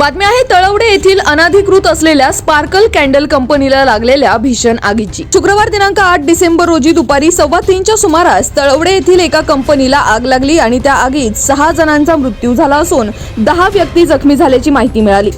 बातमी आहे तळवडे येथील अनाधिकृत असलेल्या स्पार्कल कॅन्डल कंपनीला लागलेल्या भीषण आगीची. शुक्रवार दिनांक आठ डिसेंबर रोजी दुपारी सव्वा तीनच्या सुमारास तळवडे येथील एका कंपनीला आग लागली आणि त्या आगीत सहा जणांचा मृत्यू झाला असून दहा व्यक्ती जखमी झाल्याची माहिती मिळाली.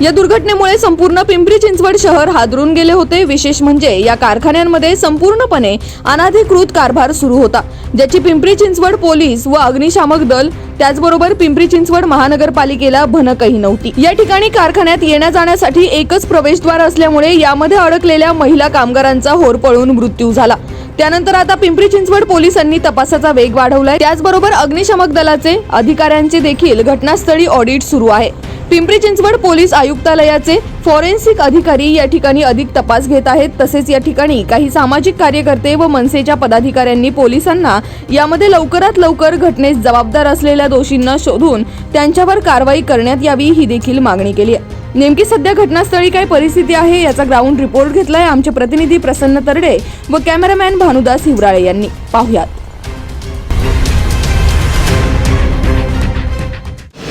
या दुर्घटनेमुळे संपूर्ण पिंपरी चिंचवड शहर हादरून गेले होते. विशेष म्हणजे या कारखान्यांमध्ये संपूर्णपणे अनाधिकृत कारभार सुरू होता. ज्याची पिंपरी चिंचवड पोलीस व अग्निशामक दल त्याचबरोबर पिंपरी चिंचवड महानगरपालिकेला भनकही नव्हती. या ठिकाणी कारखान्यात येण्या जाण्यासाठी एकच प्रवेशद्वार असल्यामुळे यामध्ये अडकलेल्या महिला कामगारांचा होरपळून मृत्यू झाला. त्यानंतर आता पिंपरी चिंचवड पोलिसांनी तपासाचा वेग वाढवलाय. त्याचबरोबर अग्निशमक दलाचे अधिकाऱ्यांचे देखील घटनास्थळी ऑडिट सुरू आहे. पिंपरी चिंचवड पोलीस आयुक्तालयाचे फॉरेन्सिक अधिकारी या ठिकाणी अधिक तपास घेत आहेत. तसेच या ठिकाणी काही सामाजिक कार्यकर्ते व मनसेच्या पदाधिकाऱ्यांनी पोलिसांना यामध्ये लवकरात लवकर घटनेस जबाबदार असलेल्या दोषींना शोधून त्यांच्यावर कारवाई करण्यात यावी ही देखील मागणी केली आहे. नेमकी सध्या घटनास्थळी काय परिस्थिती आहे याचा ग्राउंड रिपोर्ट घेतलाय आमचे प्रतिनिधी प्रसन्न तरडे व कॅमेरामॅन भानुदास हिवराळे यांनी. पाहुयात.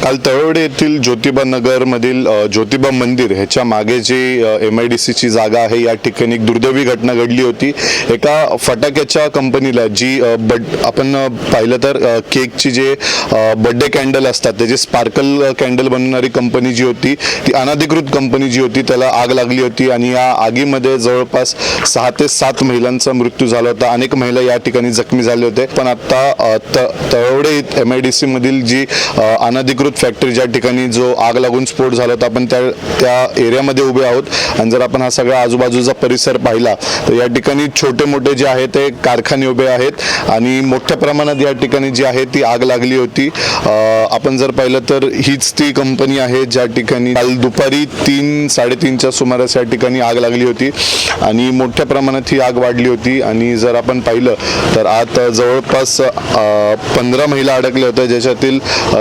काल तळवडे येथील ज्योतिबा नगरमधील ज्योतिबा मंदिर ह्याच्या मागे जी एम आय डी सीची जागा आहे या ठिकाणी एक दुर्दैवी घटना घडली होती. एका फटाक्याच्या कंपनीला जी बड आपण पाहिलं तर केकची जे बड्डे कॅन्डल असतात त्याचे स्पार्कल कॅन्डल बनवणारी कंपनी जी होती ती अनधिकृत कंपनी जी होती त्याला आग लागली होती आणि या आगीमध्ये जवळपास सहा ते सात महिलांचा मृत्यू झाला होता. अनेक महिला या ठिकाणी जखमी झाले होते. पण आता त- तळवडे एम आय डी सीमधील जी अनधिकृत अमृत फॅक्टरी ज्या ठिकाणी जो आग लागून स्फोट झाला होता आपण त्या त्या एरियामध्ये उभे आहोत. आणि जर आपण हा सगळा आजूबाजूचा परिसर पाहिला तर या ठिकाणी छोटे मोठे जे आहे ते कारखाने उभे आहेत. आणि मोठ्या प्रमाणात या ठिकाणी जी आहे ती आग लागली होती. आपण जर पाहिलं तर हीच ती कंपनी आहे ज्या ठिकाणी काल दुपारी तीन साडेतीनच्या सुमारास या ठिकाणी आग लागली होती. आणि मोठ्या प्रमाणात ही आग वाढली होती. आणि जर आपण पाहिलं तर आत जवळपास पंधरा महिला अडकल्या होत्या ज्याच्यातील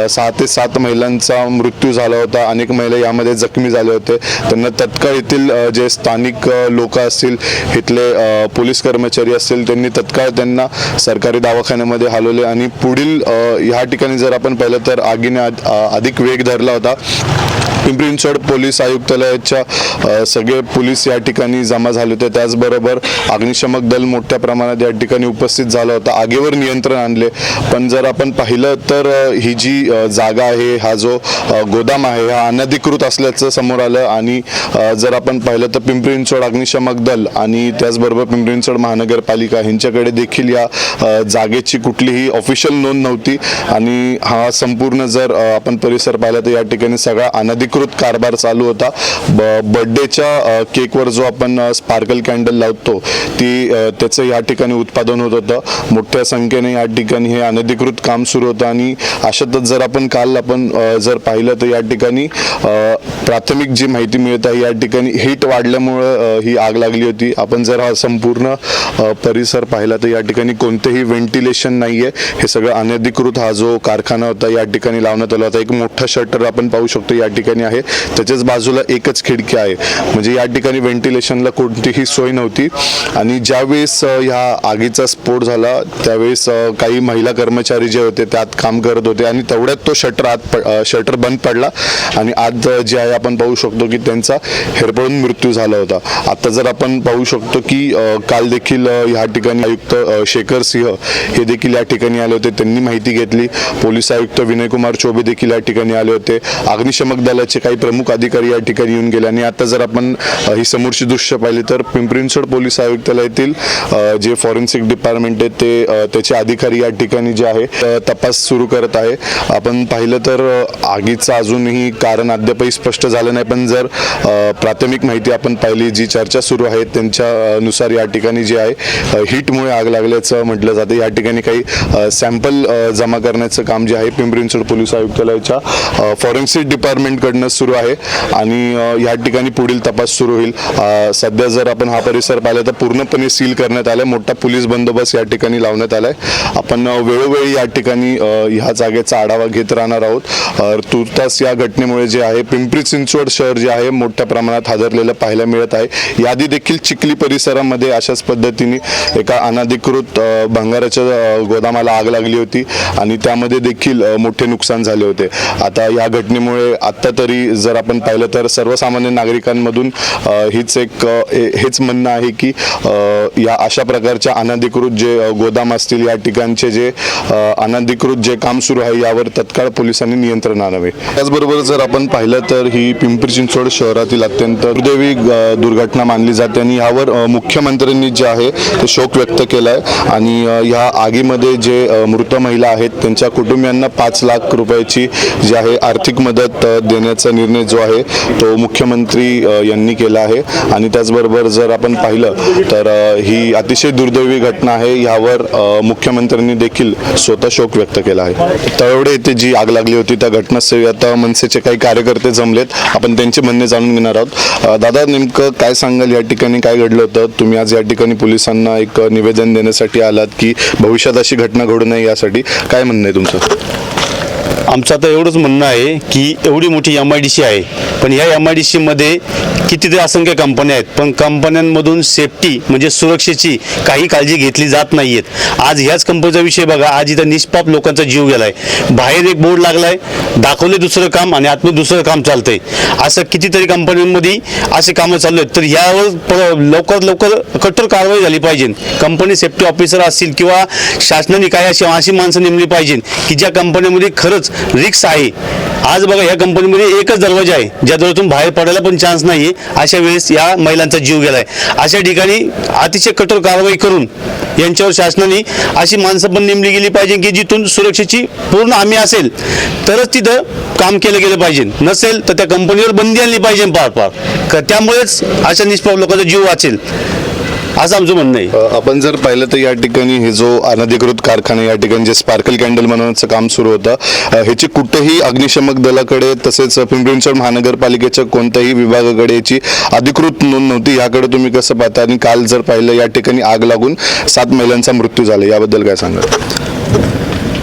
सहा ते सात महिलांचा मृत्यू झाला होता. अनेक महिला यामध्ये जखमी झाले होते. त्यांना तत्काळ येथील जे स्थानिक लोक असतील इथले पोलीस कर्मचारी असतील त्यांनी तत्काळ त्यांना सरकारी दवाखान्यामध्ये हलवले आणि पुढील ह्या ठिकाणी जर आपण पाहिलं तर आगीने अधिक वेग धरला होता. पिंपरी चिंचवड पोलीस आयुक्तालयाच्या सगळे पोलीस या ठिकाणी जमा झाले होते. त्याचबरोबर अग्निशमक दल मोठ्या प्रमाणात या ठिकाणी उपस्थित झालं होतं. आगीवर नियंत्रण आणले. पण जर आपण पाहिलं तर ही जी जागा आहे हा जो गोदाम आहे हा अनधिकृत असल्याचं समोर आलं. आणि जर आपण पाहिलं तर पिंपरी चिंचवड अग्निशमक दल आणि त्याचबरोबर पिंपरी चिंचवड महानगरपालिका ह्यांच्याकडे देखील या जागेची कुठलीही ऑफिशियल नोंद नव्हती. आणि हा संपूर्ण जर आपण परिसर पाहिला तर या ठिकाणी सगळा अनधिकृत कारभार चालू होता. ब बर्थडेच्या केकवर जो आपण स्पार्कल कॅन्डल लावतो ती त्याचं या ठिकाणी उत्पादन होत होतं. मोठ्या संख्येने या ठिकाणी हे अनधिकृत काम सुरू होतं आणि अशातच जर आपण काल आपण जर पाहिलं तर या ठिकाणी प्राथमिक जी माहिती मिळत आहे या ठिकाणी हीट वाढल्यामुळं ही आग लागली होती. आपण जर हा संपूर्ण परिसर पाहिला तर या ठिकाणी कोणतेही व्हेंटिलेशन नाही आहे हे सगळं अनधिकृत हा जो कारखाना होता या ठिकाणी लावण्यात आला होता. एक मोठा शटर आपण पाहू शकतो या ठिकाणी आहे. त्याच्याच बाजूला एकच खिडकी आहे. म्हणजे या ठिकाणी व्हेंटिलेशनला कोणतीही सोय नव्हती. आणि ज्यावेळेस ह्या आगीचा स्फोट झाला त्यावेळेस काही महिला कर्मचारी जे होते त्यात काम करत होते. आणि तेवढ्यात तो शटर आत शटर बंद पडला. आणि आज ज्या जे आहे आपण पाहू शकतो की त्यांचा हेरपळून मृत्यू झाला होता. आता जर आपण पाहू शकतो की काल देखील या ह्या ठिकाणी आयुक्त शेखर सिंह हे देखील या ठिकाणी आले होते. त्यांनी माहिती घेतली. पोलीस आयुक्त विनयकुमार चौबे देखील या ठिकाणी आले होते. अग्निशमक दलाचे काही प्रमुख अधिकारी या ठिकाणी येऊन गेले. आणि आता जर आपण ही समोरची दृश्य पाहिली तर पिंपरी पोलीस आयुक्तालयातील जे फॉरेन्सिक डिपार्टमेंट आहे ते त्याचे अधिकारी या ठिकाणी जे आहे तपास सुरू करत आहे. आपण पाहिलं तर आगीचं अजूनही कारण अद्यापही स्पष्ट झालं नाही. पण जर प्राथमिक माहिती आपण पाहिली जी चर्चा सुरू आहे त्यांच्यानुसार या ठिकाणी जे आहे हीटमुळे आग लागल्याचं म्हटलं जातं. या ठिकाणी काही सॅम्पल जमा करण्याचं काम जे आहे पिंपरी चिंचवड पोलीस आयुक्तालयाच्या फॉरेन्सिक डिपार्टमेंटकडनं सुरू आहे. आणि या ठिकाणी पुढील तपास सुरू होईल. सध्या जर आपण हा परिसर पाहिला तर पूर्णपणे सील करण्यात आला मोठा पोलीस बंदोबस्त या ठिकाणी लावण्यात आलाय. आपण वेळोवेळी या ठिकाणी ह्या जागेचा आढावा घेत राहणार आहोत. तुर्तास या घटनेमुळे जे आहे पिंपरी चिंचवड शहर जे आहे मोठ्या प्रमाणात हादरलेलं पाहायला मिळत आहे. यादी देखील चिखली परिसरामध्ये अशाच पद्धतीने एका अनाधिकृत भंगाराच्या गोदामाला आग लागली होती आणि त्यामध्ये देखील मोठे नुकसान झाले होते. आता या घटनेमुळे आत्ता तरी जर आपण पाहिलं तर सर्वसामान्य नागरिकांमधून हीच एक हेच म्हणणं आहे की या अशा प्रकारच्या अनधिकृत जे गोदाम असतील या ठिकाणचे जे अनाधिकृत अनधिकृत जे काम सुरू आहे यावर तत्काळ पोलिसांनी नियंत्रण आणावे. त्याचबरोबर जर आपण पाहिलं तर ही पिंपरी चिंचवड शहरातील अत्यंत दुर्दैवी दुर्घटना मानली जाते आणि यावर मुख्यमंत्र्यांनी जे आहे ते शोक व्यक्त केला आहे आणि ह्या या आगीमध्ये जे मृत महिला आहेत त्यांच्या कुटुंबियांना पाच लाख रुपयाची जी आहे आर्थिक मदत देण्याचा निर्णय जो आहे तो मुख्यमंत्री यांनी केला आहे. आणि त्याचबरोबर जर आपण पाहिलं तर ही अतिशय दुर्दैवी घटना आहे. यावर मुख्यमंत्र्यांनी देखील स्वतः शोक व्यक्त केला आहे. तळवडे येथे जी आग लागली होती त्या घटनास्थळी आता मनसेचे काही कार्यकर्ते जमलेत. आपण त्यांचे म्हणणे जाणून घेणार आहोत. दादा नेमकं काय सांगाल? या ठिकाणी काय घडलं होतं? तुम्ही आज या ठिकाणी पोलिसांना एक निवेदन देण्यासाठी आलात की भविष्यात अशी घटना घडू नये यासाठी. काय म्हणणं आहे तुमचं? आमचं आता एवढंच म्हणणं आहे की एवढी मोठी एम आय डी सी आहे. पण ह्या एम आय डी सीमध्ये कितीतरी असंख्य कंपन्या आहेत. पण कंपन्यांमधून सेफ्टी म्हणजे सुरक्षेची काही काळजी घेतली जात नाही आहेत आज ह्याच कंपनीचा विषय बघा आज इथं निष्पाप लोकांचा जीव गेलाय. बाहेर एक बोर्ड लागलाय दाखवले दुसरं काम आणि आतमध्ये दुसरं काम चालतंय. असं कितीतरी कंपन्यांमध्ये असे कामं चालू आहेत. तर यावर लवकर लवकरात लवकर कठोर कारवाई झाली पाहिजे. कंपनी सेफ्टी ऑफिसर असतील किंवा शासनाने काही अशी अशी माणसं नेमली पाहिजे की ज्या कंपन्यांमध्ये खरंच रिक्स आहे. आज बघा या कंपनीमध्ये एकच दरवाजा आहे ज्या दरवाजातून बाहेर पडायला पण चान्स नाही अशा वेळेस या महिलांचा जीव गेलाय. अशा ठिकाणी अतिशय कठोर कारवाई करून यांच्यावर शासनाने अशी माणसं पण नेमली गेली पाहिजे की जिथून सुरक्षेची पूर्ण हमी असेल तरच तिथं काम केलं गेलं पाहिजे. नसेल तर त्या कंपनीवर बंदी आणली पाहिजे पार पार त्यामुळेच अशा निष्पाप लोकांचा जीव वाचेल. असं आमचं म्हणणं आहे. आपण जर पाहिलं तर या ठिकाणी हे जो अनधिकृत कारखाना या ठिकाणी जे स्पार्कल कॅन्डल बनवण्याचं काम सुरू होतं ह्याची कुठेही अग्निशमक दलाकडे तसेच पिंपरी चिंचवड महानगरपालिकेच्या कोणत्याही विभागाकडे याची अधिकृत नोंद नव्हती. याकडे तुम्ही कसं पाहता? आणि काल जर पाहिलं या ठिकाणी आग लागून सात महिलांचा मृत्यू झाला. याबद्दल काय सांगा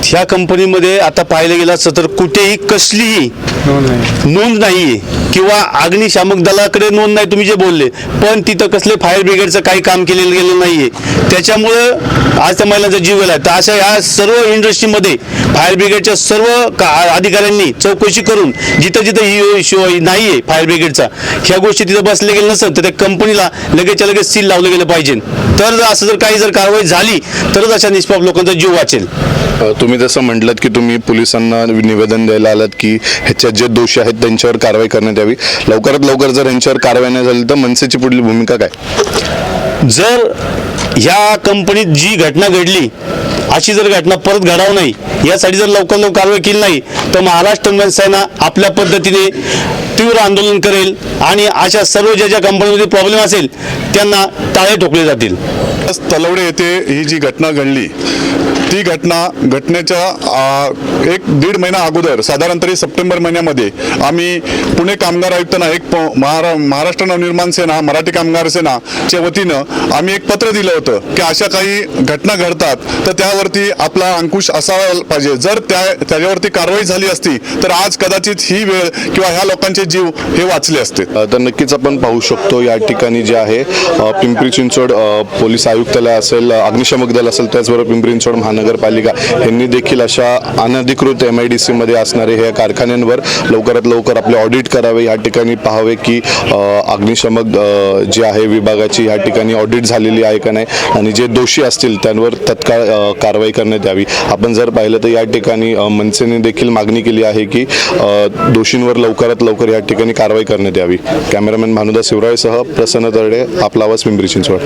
ह्या कंपनीमध्ये आता पाहिलं गेलं असतं तर कुठेही कसलीही नोंद नाहीये किंवा अग्निशामक दलाकडे नोंद नाही तुम्ही जे बोलले. पण तिथं कसले फायर ब्रिगेडचं काही काम केलेलं गेलं नाहीये. त्याच्यामुळं आज त्या महिलांचा जीव गेला तर अशा या सर्व इंडस्ट्रीमध्ये फायर ब्रिगेडच्या सर्व का अधिकाऱ्यांनी चौकशी करून जिथं जिथं ही शो नाहीये फायर ब्रिगेडचा ह्या गोष्टी तिथं बसले गेले नसेल तर त्या कंपनीला लगेचच्या लगेच सील लावलं गेलं पाहिजे. तर जर असं जर काही जर कारवाई झाली तरच अशा निष्पाप लोकांचा जीव वाचेल. तुम्ही जसं म्हटलं की तुम्ही पोलिसांना निवेदन द्यायला आलात की ह्याच्यात जे दोषी आहेत त्यांच्यावर कारवाई करण्यात यावी. लवकरात लवकर जर यांच्यावर कारवाई नाही झाली तर मनसेची पुढील भूमिका काय? जर ह्या कंपनीत जी घटना घडली अशी जर घटना परत घडावं नाही यासाठी जर लवकर लवकर कारवाई केली नाही तर महाराष्ट्र मनसेना आपल्या पद्धतीने तीव्र आंदोलन करेल आणि अशा सर्व ज्या ज्या कंपनीमध्ये प्रॉब्लेम असेल त्यांना टाळे ठोकले जातील. तलवडे येथे ही जी घटना घडली ती घटना घटनेच्या एक दीड महिना अगोदर साधारण तरी सप्टेंबर महिन्यामध्ये आम्ही पुणे कामगार आयुक्त एक महारा महाराष्ट्र नवनिर्माण सेना मराठी कामगार सेनाच्या वतीनं आम्ही एक पत्र दिलं होतं की अशा काही घटना घडतात तर त्यावरती आपला अंकुश असावा पाहिजे. जर त्या त्याच्यावरती कारवाई झाली असती तर आज कदाचित ही वेळ किंवा ह्या लोकांचे जीव हे वाचले असते. तर नक्कीच आपण पाहू शकतो या ठिकाणी जे आहे. पिंपरी चिंचवड पोलीस आयुक्तालय असेल अग्निशमक दल असेल त्याचबरोबर पिंपरी चिंचवड महानगरपालिका यांनी देखील अशा अनधिकृत एम आय डी सीमध्ये असणारे ह्या कारखान्यांवर लवकरात लवकर आपले ऑडिट करावे. या ठिकाणी पाहावे की अग्निशमक जे आहे विभागाची या ठिकाणी ऑडिट झालेली आहे का नाही. आणि जे दोषी असतील त्यांवर तत्काळ कारवाई करण्यात यावी. आपण जर पाहिलं तर या ठिकाणी मनसेने देखील मागणी केली आहे की दोषींवर लवकरात लवकर या ठिकाणी कारवाई करण्यात यावी. कॅमेरामॅन भानुदास शिवराळेसह प्रसन्न तरडे आपला आवाज पिंपरी चिंचवड.